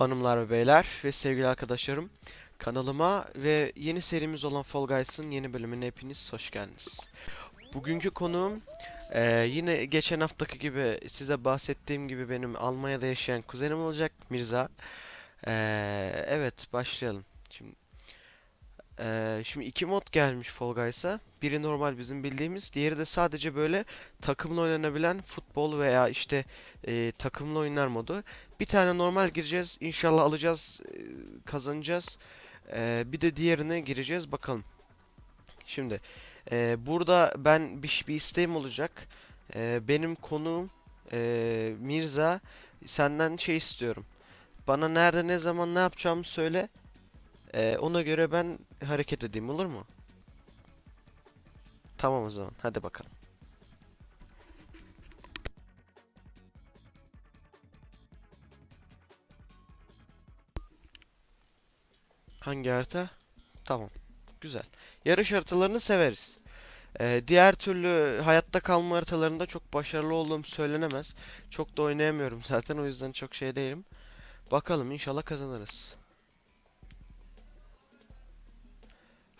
Hanımlar ve beyler ve sevgili arkadaşlarım kanalıma ve yeni serimiz olan Fall Guys'ın yeni bölümüne hepiniz hoş geldiniz. Bugünkü konuğum eee, yine geçen haftaki gibi size bahsettiğim gibi benim Almanya'da yaşayan kuzenim olacak Mirza. Eee, evet başlayalım. Şimdi şimdi iki mod gelmiş Fall Guys'a. Biri normal bizim bildiğimiz, diğeri de sadece böyle takımla oynanabilen futbol veya işte eee, takımlı oyunlar modu. Bir tane normal gireceğiz. İnşallah alacağız, e, kazanacağız. E, bir de diğerine gireceğiz. Bakalım. Şimdi e, burada ben bir, bir isteğim olacak. E, benim konuğum e, Mirza. Senden şey istiyorum. Bana nerede, ne zaman, ne yapacağımı söyle. E, ona göre ben hareket edeyim. Olur mu? Tamam o zaman. Hadi bakalım. Hangi harita? Tamam. Güzel. Yarış haritalarını severiz. Ee, diğer türlü hayatta kalma haritalarında çok başarılı olduğum söylenemez. Çok da oynayamıyorum zaten o yüzden çok şey değilim. Bakalım inşallah kazanırız.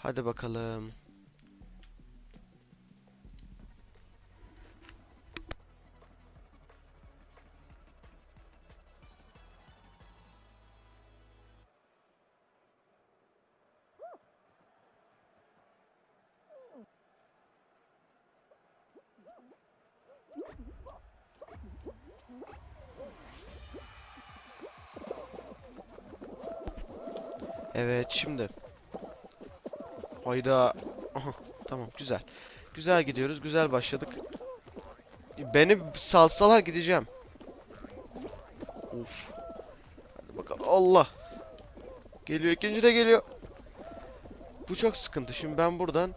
Hadi bakalım. Evet şimdi. Hayda. Aha, tamam güzel. Güzel gidiyoruz. Güzel başladık. Beni salsalar gideceğim. Of. Hadi bakalım. Allah. Geliyor. ikinci de geliyor. Bu çok sıkıntı. Şimdi ben buradan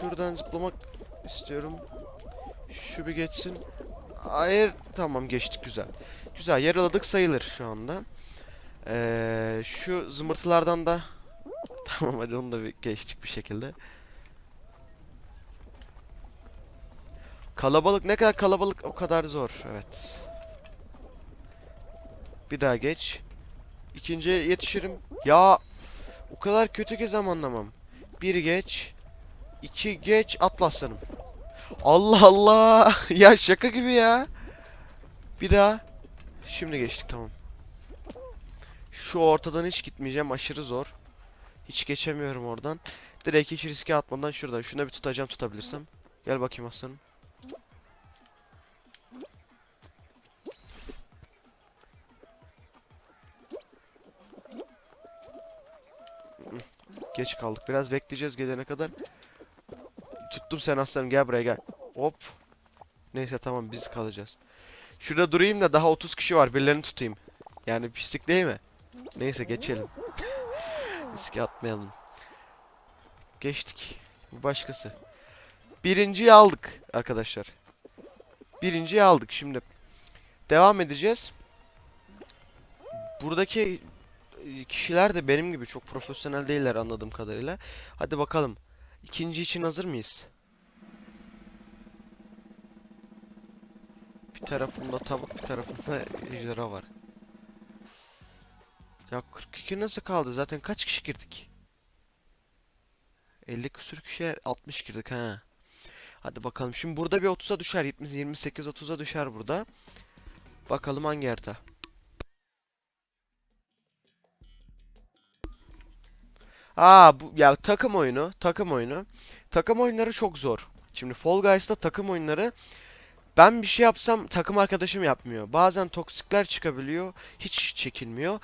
şuradan zıplamak istiyorum. Şu bir geçsin. Hayır. Tamam geçtik güzel. Güzel yaraladık sayılır şu anda. Ee, şu zımbırtılardan da tamam hadi onu da bir geçtik bir şekilde. Kalabalık ne kadar kalabalık o kadar zor. Evet. Bir daha geç. İkinciye yetişirim. Ya o kadar kötü ki zamanlamam. Bir geç. iki geç atla aslanım. Allah Allah. ya şaka gibi ya. Bir daha. Şimdi geçtik tamam. Şu ortadan hiç gitmeyeceğim. Aşırı zor. Hiç geçemiyorum oradan. Direkt hiç riske atmadan şuradan. Şuna bir tutacağım tutabilirsem. Gel bakayım aslanım. Geç kaldık. Biraz bekleyeceğiz gelene kadar. Tuttum sen aslanım. Gel buraya gel. Hop. Neyse tamam biz kalacağız. Şurada durayım da daha 30 kişi var. Birilerini tutayım. Yani pislik değil mi? Neyse geçelim. Riske atmayalım. Geçtik. Bu başkası. Birinciyi aldık arkadaşlar. Birinciyi aldık. Şimdi devam edeceğiz. Buradaki e, kişiler de benim gibi çok profesyonel değiller anladığım kadarıyla. Hadi bakalım. İkinci için hazır mıyız? Bir tarafımda tavuk, bir tarafımda ejderha var. Ya 42 nasıl kaldı? Zaten kaç kişi girdik? 50 küsür kişi 60 girdik ha. Hadi bakalım. Şimdi burada bir 30'a düşer. 20 28 30'a düşer burada. Bakalım hangi harita. Aa bu ya takım oyunu, takım oyunu. Takım oyunları çok zor. Şimdi Fall Guys'ta takım oyunları ben bir şey yapsam takım arkadaşım yapmıyor. Bazen toksikler çıkabiliyor. Hiç çekilmiyor.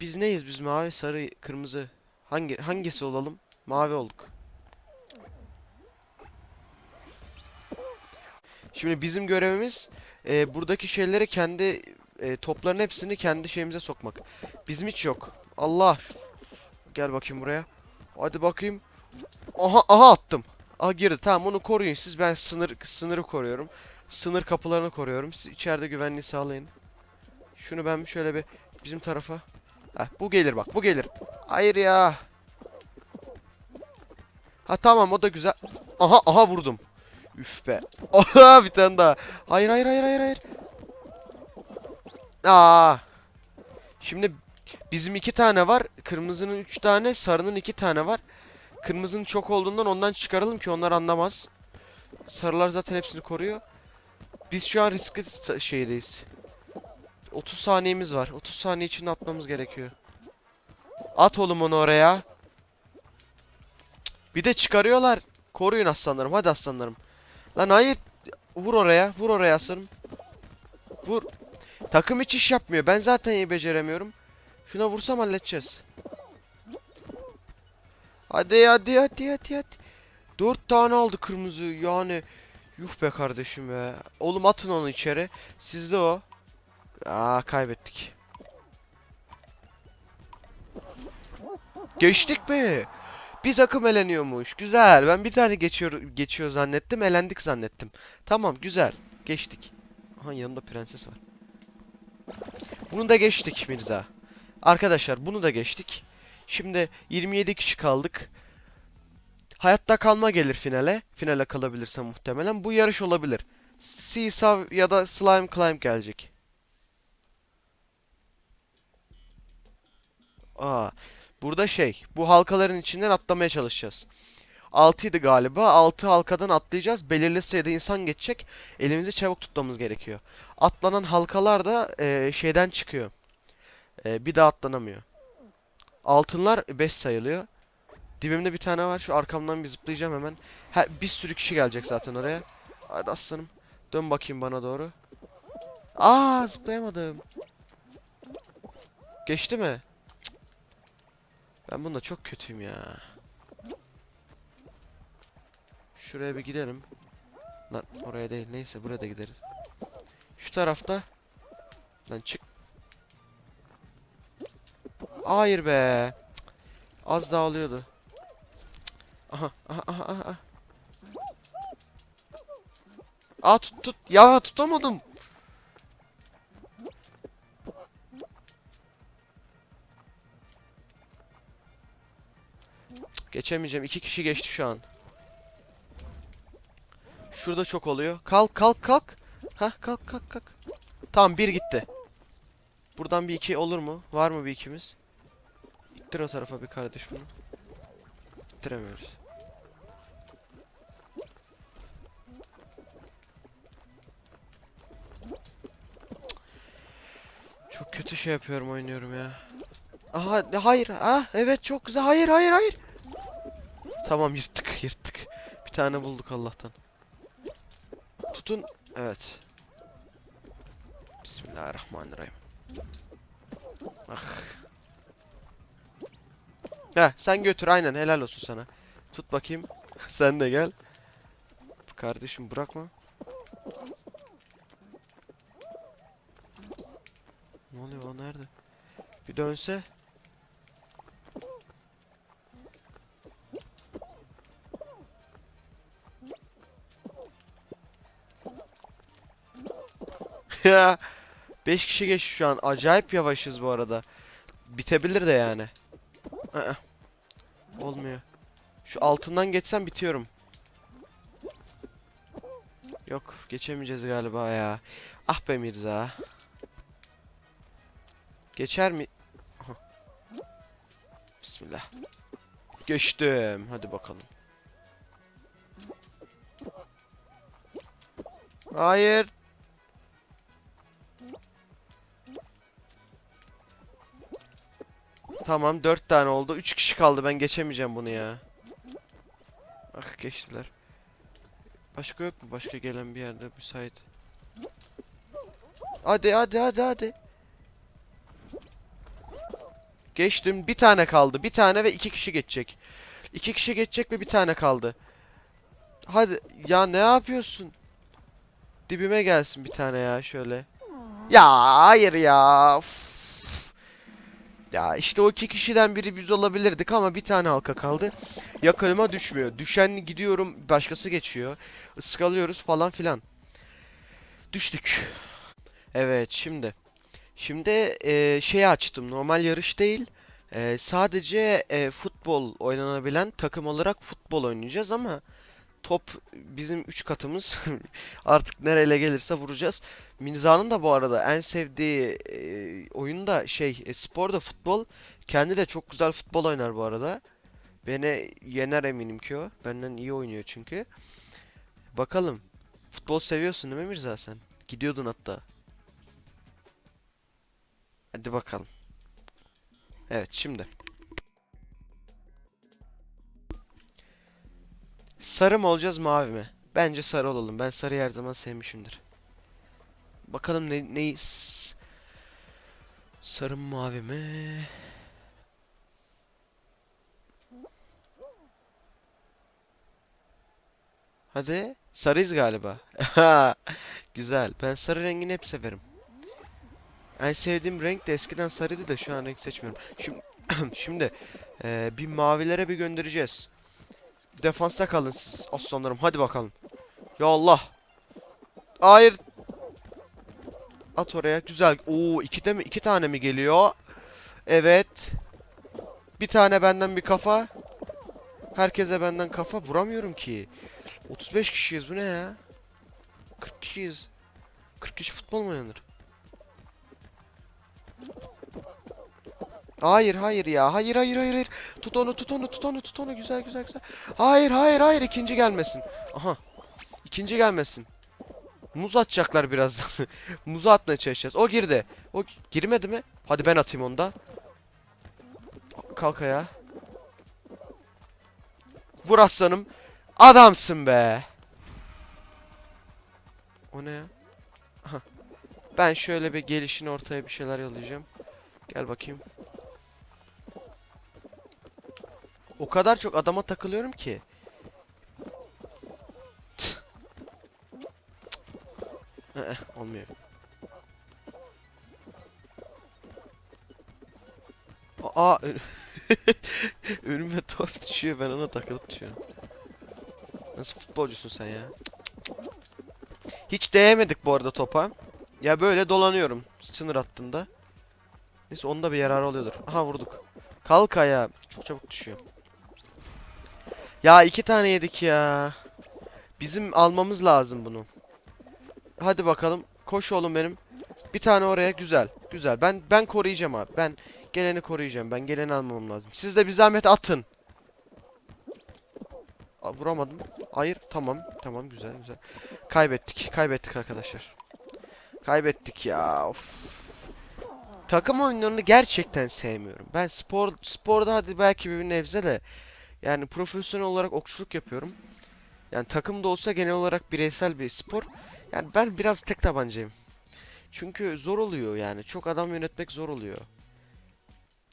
Biz neyiz? Biz mavi, sarı, kırmızı. Hangi hangisi olalım? Mavi olduk. Şimdi bizim görevimiz e, buradaki şeyleri kendi e, topların hepsini kendi şeyimize sokmak. Bizim hiç yok. Allah. Gel bakayım buraya. Hadi bakayım. Aha aha attım. Aha girdi. Tamam onu koruyun siz. Ben sınır sınırı koruyorum. Sınır kapılarını koruyorum. Siz içeride güvenliği sağlayın. Şunu ben şöyle bir bizim tarafa Heh, bu gelir bak bu gelir. Hayır ya. Ha tamam o da güzel. Aha aha vurdum. Üf be. Aha bir tane daha. Hayır hayır hayır hayır hayır. Aa. Şimdi bizim iki tane var. Kırmızının üç tane, sarının iki tane var. Kırmızının çok olduğundan ondan çıkaralım ki onlar anlamaz. Sarılar zaten hepsini koruyor. Biz şu an riskli şeydeyiz. 30 saniyemiz var. 30 saniye içinde atmamız gerekiyor. At oğlum onu oraya. Bir de çıkarıyorlar. Koruyun aslanlarım. Hadi aslanlarım. Lan hayır. Vur oraya. Vur oraya aslanım. Vur. Takım hiç iş yapmıyor. Ben zaten iyi beceremiyorum. Şuna vursam halledeceğiz. Hadi hadi hadi hadi hadi. Dört tane aldı kırmızı yani. Yuh be kardeşim be. Oğlum atın onu içeri. Sizde o. Aa kaybettik. Geçtik mi? Bir takım eleniyormuş. Güzel. Ben bir tane geçiyor geçiyor zannettim. Elendik zannettim. Tamam güzel. Geçtik. Aha yanımda prenses var. Bunu da geçtik Mirza. Arkadaşlar bunu da geçtik. Şimdi 27 kişi kaldık. Hayatta kalma gelir finale. Finale kalabilirsem muhtemelen. Bu yarış olabilir. Seesaw ya da Slime Climb gelecek. Aa, burada şey, bu halkaların içinden atlamaya çalışacağız. 6 idi galiba. 6 halkadan atlayacağız. Belirli sayıda insan geçecek. Elimizi çabuk tutmamız gerekiyor. Atlanan halkalar da eee, şeyden çıkıyor. Eee, bir daha atlanamıyor. Altınlar 5 sayılıyor. Dibimde bir tane var. Şu arkamdan bir zıplayacağım hemen. Ha, bir sürü kişi gelecek zaten oraya. Hadi aslanım. Dön bakayım bana doğru. Aa zıplayamadım. Geçti mi? Ben bunda çok kötüyüm ya. Şuraya bir gidelim. Lan oraya değil. Neyse buraya da gideriz. Şu tarafta. Lan çık. Hayır be. Az daha oluyordu. Aha, aha, aha, aha. Aa tut tut. Ya tutamadım. Geçemeyeceğim. İki kişi geçti şu an. Şurada çok oluyor. Kalk kalk kalk. Hah kalk kalk kalk. Tamam bir gitti. Buradan bir iki olur mu? Var mı bir ikimiz? İttir o tarafa bir kardeş bunu. İttiremiyoruz. Çok kötü şey yapıyorum oynuyorum ya. Aha hayır. Ah evet çok güzel. Hayır hayır hayır. Tamam yırttık yırttık. Bir tane bulduk Allah'tan. Tutun. Evet. Bismillahirrahmanirrahim. Ah. Heh, sen götür aynen helal olsun sana. Tut bakayım. sen de gel. Kardeşim bırakma. Ne oluyor o nerede? Bir dönse. Ya 5 kişi geç şu an. Acayip yavaşız bu arada. Bitebilir de yani. Aa, olmuyor. Şu altından geçsem bitiyorum. Yok, geçemeyeceğiz galiba ya. Ah be Mirza. Geçer mi? Bismillah. Geçtim. Hadi bakalım. Hayır. Tamam 4 tane oldu. 3 kişi kaldı. Ben geçemeyeceğim bunu ya. Ah geçtiler. Başka yok mu? Başka gelen bir yerde müsait. Hadi hadi hadi hadi. Geçtim. Bir tane kaldı. Bir tane ve iki kişi geçecek. İki kişi geçecek ve bir tane kaldı. Hadi. Ya ne yapıyorsun? Dibime gelsin bir tane ya şöyle. Ya hayır ya. Uf. Ya işte o iki kişiden biri biz olabilirdik ama bir tane halka kaldı. Yakınıma düşmüyor. Düşen gidiyorum başkası geçiyor. Iskalıyoruz falan filan. Düştük. Evet şimdi. Şimdi eee şeyi açtım. Normal yarış değil. Eee, sadece eee, futbol oynanabilen takım olarak futbol oynayacağız ama Top bizim 3 katımız. Artık nereye gelirse vuracağız. Mirza'nın da bu arada en sevdiği e, oyun da şey e, spor da futbol. Kendi de çok güzel futbol oynar bu arada. Beni yener eminim ki o. Benden iyi oynuyor çünkü. Bakalım. Futbol seviyorsun değil mi Mirza sen? Gidiyordun hatta. Hadi bakalım. Evet şimdi. Sarı mı olacağız mavi mi? Bence sarı olalım. Ben sarıyı her zaman sevmişimdir. Bakalım ne neyiz? Sarı mı mavi mi? Hadi. Sarıyız galiba. Güzel. Ben sarı rengini hep severim. En sevdiğim renk de eskiden sarıydı da şu an renk seçmiyorum. Şimdi, şimdi eee, bir mavilere bir göndereceğiz. Defansta kalın siz aslanlarım. Hadi bakalım. Ya Allah. Hayır. At oraya. Güzel. Oo, iki de mi? iki tane mi geliyor? Evet. Bir tane benden bir kafa. Herkese benden kafa. Vuramıyorum ki. 35 kişiyiz. Bu ne ya? 40 kişiyiz. 40 kişi futbol mu oynanır? Hayır hayır ya. Hayır hayır hayır hayır. Tut onu tut onu tut onu tut onu. Güzel güzel güzel. Hayır hayır hayır. ikinci gelmesin. Aha. İkinci gelmesin. Muz atacaklar birazdan. Muzu atmaya çalışacağız. O girdi. O girmedi mi? Hadi ben atayım onu da. Kalk ayağa. Vur aslanım. Adamsın be. O ne ya? Aha. Ben şöyle bir gelişin ortaya bir şeyler yollayacağım. Gel bakayım. O kadar çok adama takılıyorum ki. Tüh. Ee, olmuyor. Aa ön- önüme top düşüyor ben ona takılıp düşüyorum. Nasıl futbolcusun sen ya? Hiç değemedik bu arada topa. Ya böyle dolanıyorum sınır hattında. Neyse onda bir yararı oluyordur. Aha vurduk. Kalk ayağa. Çok çabuk düşüyor. Ya iki tane yedik ya. Bizim almamız lazım bunu. Hadi bakalım. Koş oğlum benim. Bir tane oraya güzel. Güzel. Ben ben koruyacağım abi. Ben geleni koruyacağım. Ben geleni almam lazım. Siz de bir zahmet atın. Aa, vuramadım. Hayır. Tamam. Tamam. Güzel güzel. Kaybettik. Kaybettik arkadaşlar. Kaybettik ya. Of. Takım oyunlarını gerçekten sevmiyorum. Ben spor sporda hadi belki bir nebze de yani profesyonel olarak okçuluk yapıyorum. Yani takım da olsa genel olarak bireysel bir spor. Yani ben biraz tek tabancayım. Çünkü zor oluyor yani. Çok adam yönetmek zor oluyor.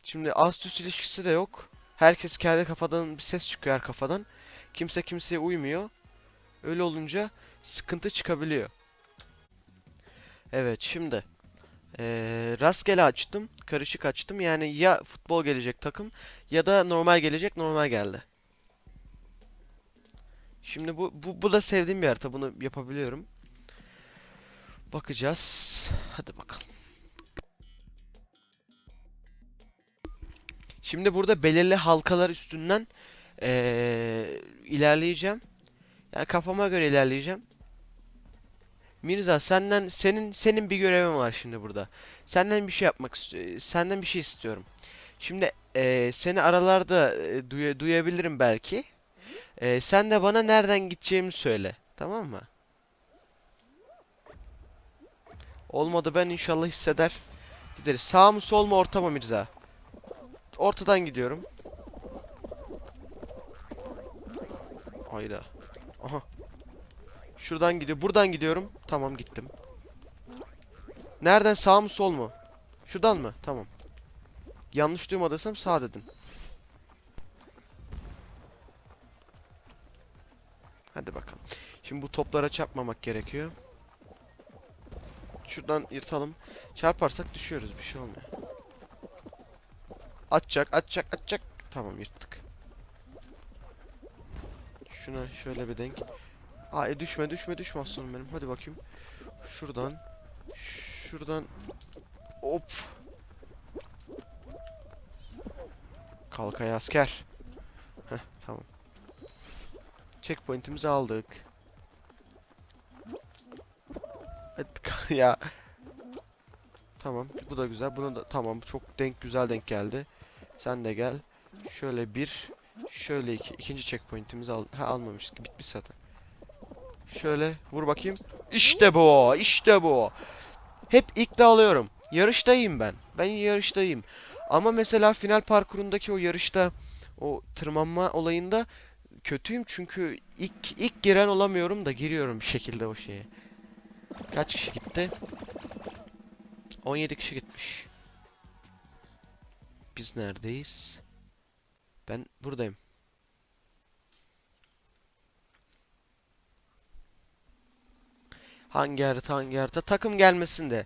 Şimdi ast üst ilişkisi de yok. Herkes kendi kafadan bir ses çıkıyor her kafadan. Kimse kimseye uymuyor. Öyle olunca sıkıntı çıkabiliyor. Evet şimdi eee, rastgele açtım, karışık açtım. Yani ya futbol gelecek takım ya da normal gelecek, normal geldi. Şimdi bu bu bu da sevdiğim bir harita. Bunu yapabiliyorum. Bakacağız. Hadi bakalım. Şimdi burada belirli halkalar üstünden eee, ilerleyeceğim. Yani kafama göre ilerleyeceğim. Mirza senden senin senin bir görevin var şimdi burada. Senden bir şey yapmak istiyorum. Senden bir şey istiyorum. Şimdi eee, seni aralarda eee, duya- duyabilirim belki. Eee, sen de bana nereden gideceğimi söyle. Tamam mı? Olmadı ben inşallah hisseder. Gideriz. Sağ mı sol mu orta mı Mirza? Ortadan gidiyorum. Hayda. Aha. Şuradan gidiyor. Buradan gidiyorum. Tamam gittim. Nereden sağ mı sol mu? Şuradan mı? Tamam. Yanlış duymadıysam sağ dedim. Hadi bakalım. Şimdi bu toplara çarpmamak gerekiyor. Şuradan yırtalım. Çarparsak düşüyoruz. Bir şey olmuyor. Atacak, atacak, atacak. Tamam yırttık. Şuna şöyle bir denk. Aa e, düşme, düşme, düşme aslanım benim. Hadi bakayım. Şuradan. Şuradan. Hop. Kalk ayağa asker. Heh, tamam. Checkpoint'imizi aldık. Ya. Tamam, bu da güzel. Bunu da tamam, çok denk güzel denk geldi. Sen de gel. Şöyle bir, şöyle iki. ikinci checkpoint'imizi al. Ha almamıştık. Bitmiş zaten. Şöyle vur bakayım. İşte bu, işte bu. Hep ilk alıyorum. Yarıştayım ben. Ben yarıştayım. Ama mesela final parkurundaki o yarışta o tırmanma olayında kötüyüm çünkü ilk ilk giren olamıyorum da giriyorum bir şekilde o şeye. Kaç kişi gitti? 17 kişi gitmiş. Biz neredeyiz? Ben buradayım. Hangi harita hangi harita? Takım gelmesin de.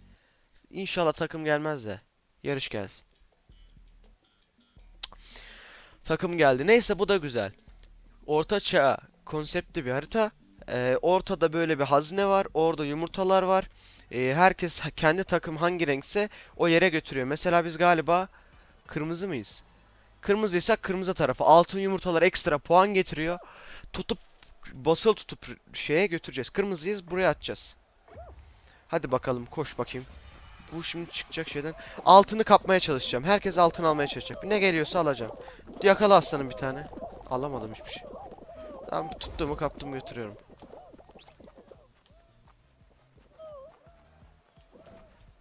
İnşallah takım gelmez de. Yarış gelsin. Takım geldi. Neyse bu da güzel. Orta çağ konseptli bir harita. Ee, ortada böyle bir hazine var. Orada yumurtalar var. Ee, herkes kendi takım hangi renkse o yere götürüyor. Mesela biz galiba kırmızı mıyız? Kırmızıysak kırmızı tarafa. Altın yumurtalar ekstra puan getiriyor. Tutup basılı tutup şeye götüreceğiz. Kırmızıyız buraya atacağız. Hadi bakalım koş bakayım. Bu şimdi çıkacak şeyden. Altını kapmaya çalışacağım. Herkes altın almaya çalışacak. Ne geliyorsa alacağım. Yakala aslanım bir tane. Alamadım hiçbir şey. Tamam tuttuğumu kaptım götürüyorum.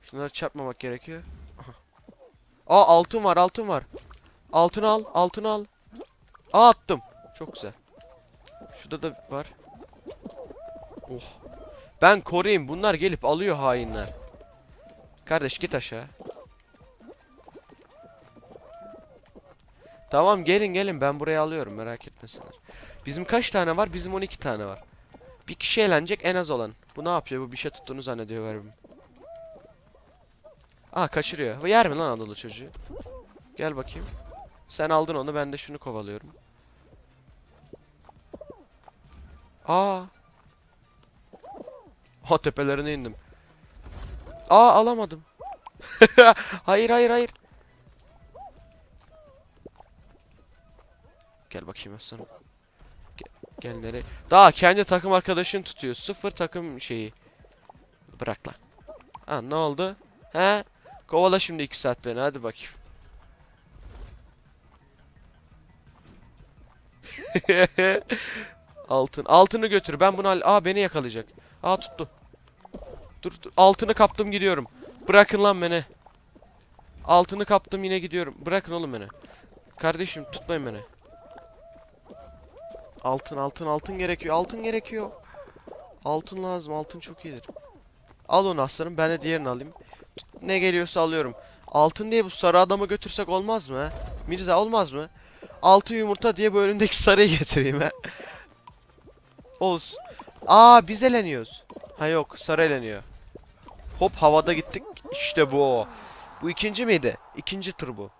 Şunları çarpmamak gerekiyor. Aha. Aa altın var altın var. Altın al altın al. Aa attım. Çok güzel. Şurada da var. Oh. Ben koruyayım. Bunlar gelip alıyor hainler. Kardeş git aşağı. Tamam gelin gelin ben buraya alıyorum merak etmesinler. Bizim kaç tane var? Bizim 12 tane var. Bir kişi eğlenecek en az olan. Bu ne yapıyor? Bu bir şey tuttuğunu zannediyor galiba. Aa kaçırıyor. Yer mi lan Anadolu çocuğu? Gel bakayım. Sen aldın onu ben de şunu kovalıyorum. Aa. Ha tepelerine indim. Aa alamadım. hayır hayır hayır. Gel bakayım aslanım. Gel, gel nereye? Daha kendi takım arkadaşın tutuyor. Sıfır takım şeyi. Bırak lan. Ha ne oldu? He? Kovala şimdi iki saat beni hadi bakayım. Altın. Altını götür. Ben bunu al. Aa beni yakalayacak. Aa tuttu. Dur, dur. Altını kaptım gidiyorum. Bırakın lan beni. Altını kaptım yine gidiyorum. Bırakın oğlum beni. Kardeşim tutmayın beni. Altın altın altın gerekiyor. Altın gerekiyor. Altın lazım. Altın çok iyidir. Al onu aslanım. Ben de diğerini alayım. Tut- Ne geliyorsa alıyorum. Altın diye bu sarı adamı götürsek olmaz mı? Mirza olmaz mı? Altı yumurta diye bu önümdeki sarıyı getireyim he. Olsun. Aa biz eleniyoruz. Ha yok sarı eleniyor. Hop havada gittik. İşte bu. Bu ikinci miydi? İkinci tur bu.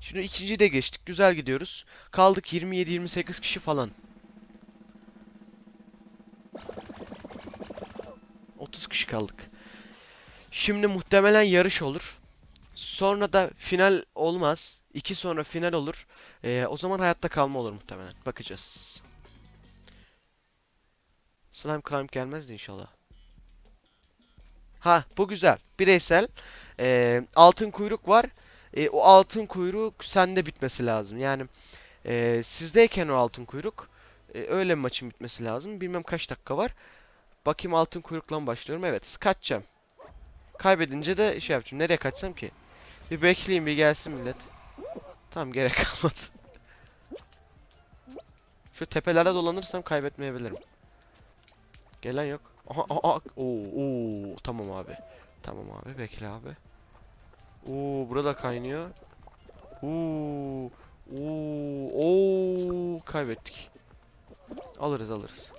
Şimdi ikinci de geçtik. Güzel gidiyoruz. Kaldık 27-28 kişi falan. 30 kişi kaldık. Şimdi muhtemelen yarış olur. Sonra da final olmaz. İki sonra final olur. Ee, o zaman hayatta kalma olur muhtemelen. Bakacağız. Slime Climb gelmezdi inşallah. Ha bu güzel. Bireysel. Ee, altın kuyruk var. Ee, o altın kuyruk sende bitmesi lazım. Yani ee, sizdeyken o altın kuyruk ee, öyle maçın bitmesi lazım. Bilmem kaç dakika var. Bakayım altın kuyrukla başlıyorum? Evet. Kaçacağım. Kaybedince de şey yapacağım. Nereye kaçsam ki? Bir bekleyeyim bir gelsin millet. Tamam gerek kalmadı. Şu tepelerde dolanırsam kaybetmeyebilirim. Gelen yok. Aha, aha. Oo, oo, tamam abi. Tamam abi, bekle abi. Oo, burada kaynıyor. Oo, oo, oo, kaybettik. Alırız, alırız.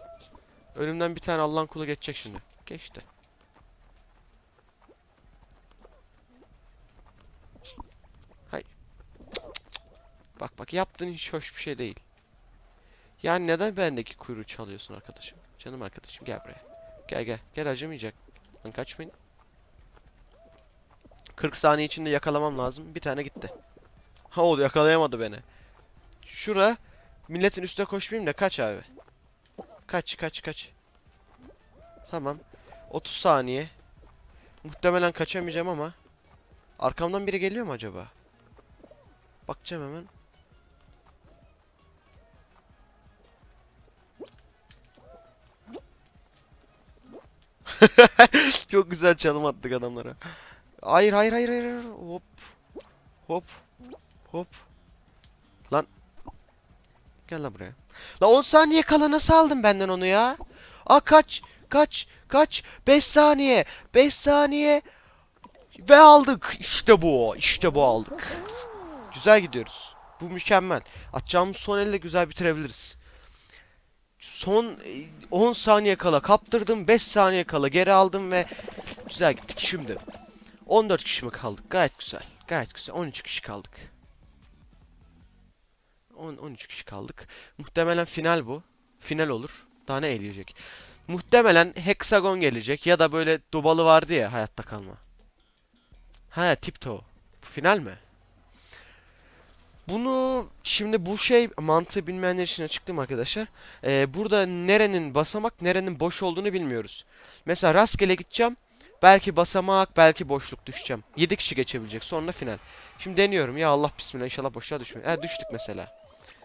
Önümden bir tane Allah'ın kulu geçecek şimdi. Geçti. Hay. Bak bak yaptığın hiç hoş bir şey değil. Yani neden bendeki kuyruğu çalıyorsun arkadaşım? Canım arkadaşım gel buraya. Gel gel. Gel acımayacak. Lan kaçmayın. 40 saniye içinde yakalamam lazım. Bir tane gitti. Ha oldu yakalayamadı beni. Şura milletin üstüne koşmayayım da kaç abi. Kaç kaç kaç. Tamam. 30 saniye. Muhtemelen kaçamayacağım ama. Arkamdan biri geliyor mu acaba? Bakacağım hemen. Çok güzel çalım attık adamlara. Hayır hayır hayır hayır. Hop. Hop. Hop. Lan. Gel lan buraya. Lan 10 saniye kala nasıl aldın benden onu ya? Aa kaç. Kaç. Kaç. 5 saniye. 5 saniye. Ve aldık. İşte bu. İşte bu aldık. Güzel gidiyoruz. Bu mükemmel. Atacağımız son elle güzel bitirebiliriz. Son e, 10 saniye kala kaptırdım. 5 saniye kala geri aldım ve güzel gittik şimdi. 14 kişi mi kaldık? Gayet güzel. Gayet güzel. 13 kişi kaldık. 10 13 kişi kaldık. Muhtemelen final bu. Final olur. Daha ne eleyecek? Muhtemelen hexagon gelecek ya da böyle dubalı vardı ya hayatta kalma. Ha tiptoe. Bu final mi? Bunu şimdi bu şey mantığı bilmeyenler için açıklayayım arkadaşlar. Ee, burada nerenin basamak nerenin boş olduğunu bilmiyoruz. Mesela rastgele gideceğim. Belki basamak belki boşluk düşeceğim. 7 kişi geçebilecek sonra final. Şimdi deniyorum ya Allah bismillah inşallah boşluğa düşmeyin. Ha düştük mesela.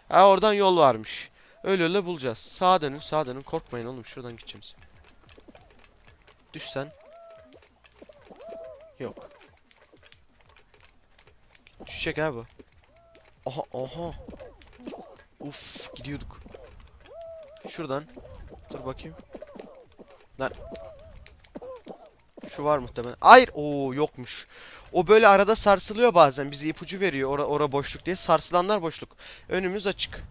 Ha oradan yol varmış. Öyle öyle bulacağız. Sağa dönün sağa dönün korkmayın oğlum şuradan gideceğiz. Düş sen. Yok. Düşecek ha bu. Aha aha. Uf gidiyorduk. Şuradan. Dur bakayım. Lan. Şu var muhtemelen. Hayır. Oo yokmuş. O böyle arada sarsılıyor bazen. Bize ipucu veriyor. Ora, ora boşluk diye. Sarsılanlar boşluk. Önümüz açık.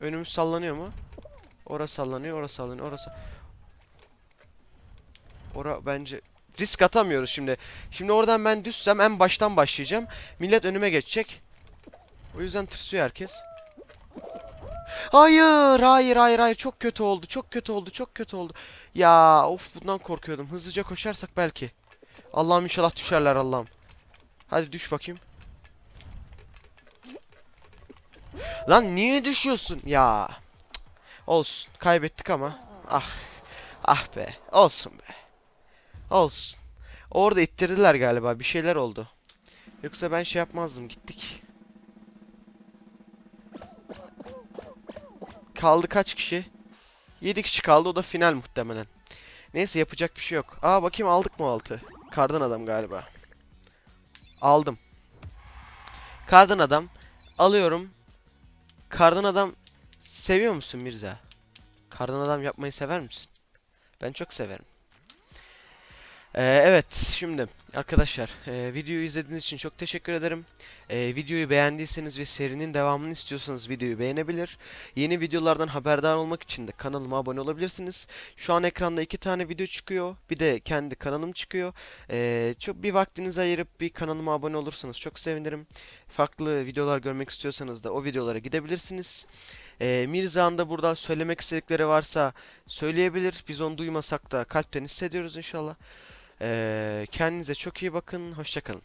Önümüz sallanıyor mu? Ora sallanıyor. Ora sallanıyor. Orası. Ora bence risk atamıyoruz şimdi. Şimdi oradan ben düşsem en baştan başlayacağım. Millet önüme geçecek. O yüzden tırsıyor herkes. Hayır, hayır, hayır, hayır. Çok kötü oldu. Çok kötü oldu. Çok kötü oldu. Ya, of bundan korkuyordum. Hızlıca koşarsak belki. Allah'ım inşallah düşerler Allah'ım. Hadi düş bakayım. Lan niye düşüyorsun? Ya. Olsun. Kaybettik ama. Ah. Ah be. Olsun be. Olsun. Orada ittirdiler galiba. Bir şeyler oldu. Yoksa ben şey yapmazdım. Gittik. Kaldı kaç kişi? 7 kişi kaldı. O da final muhtemelen. Neyse yapacak bir şey yok. Aa bakayım aldık mı altı? Kardan adam galiba. Aldım. Kardan adam. Alıyorum. Kardan adam seviyor musun Mirza? Kardan adam yapmayı sever misin? Ben çok severim. Ee, evet şimdi arkadaşlar e, videoyu izlediğiniz için çok teşekkür ederim. E, videoyu beğendiyseniz ve serinin devamını istiyorsanız videoyu beğenebilir. Yeni videolardan haberdar olmak için de kanalıma abone olabilirsiniz. Şu an ekranda iki tane video çıkıyor. Bir de kendi kanalım çıkıyor. E, çok bir vaktinizi ayırıp bir kanalıma abone olursanız çok sevinirim. Farklı videolar görmek istiyorsanız da o videolara gidebilirsiniz. E, Mirza'nın da burada söylemek istedikleri varsa söyleyebilir. Biz onu duymasak da kalpten hissediyoruz inşallah. Ee, kendinize çok iyi bakın. Hoşçakalın.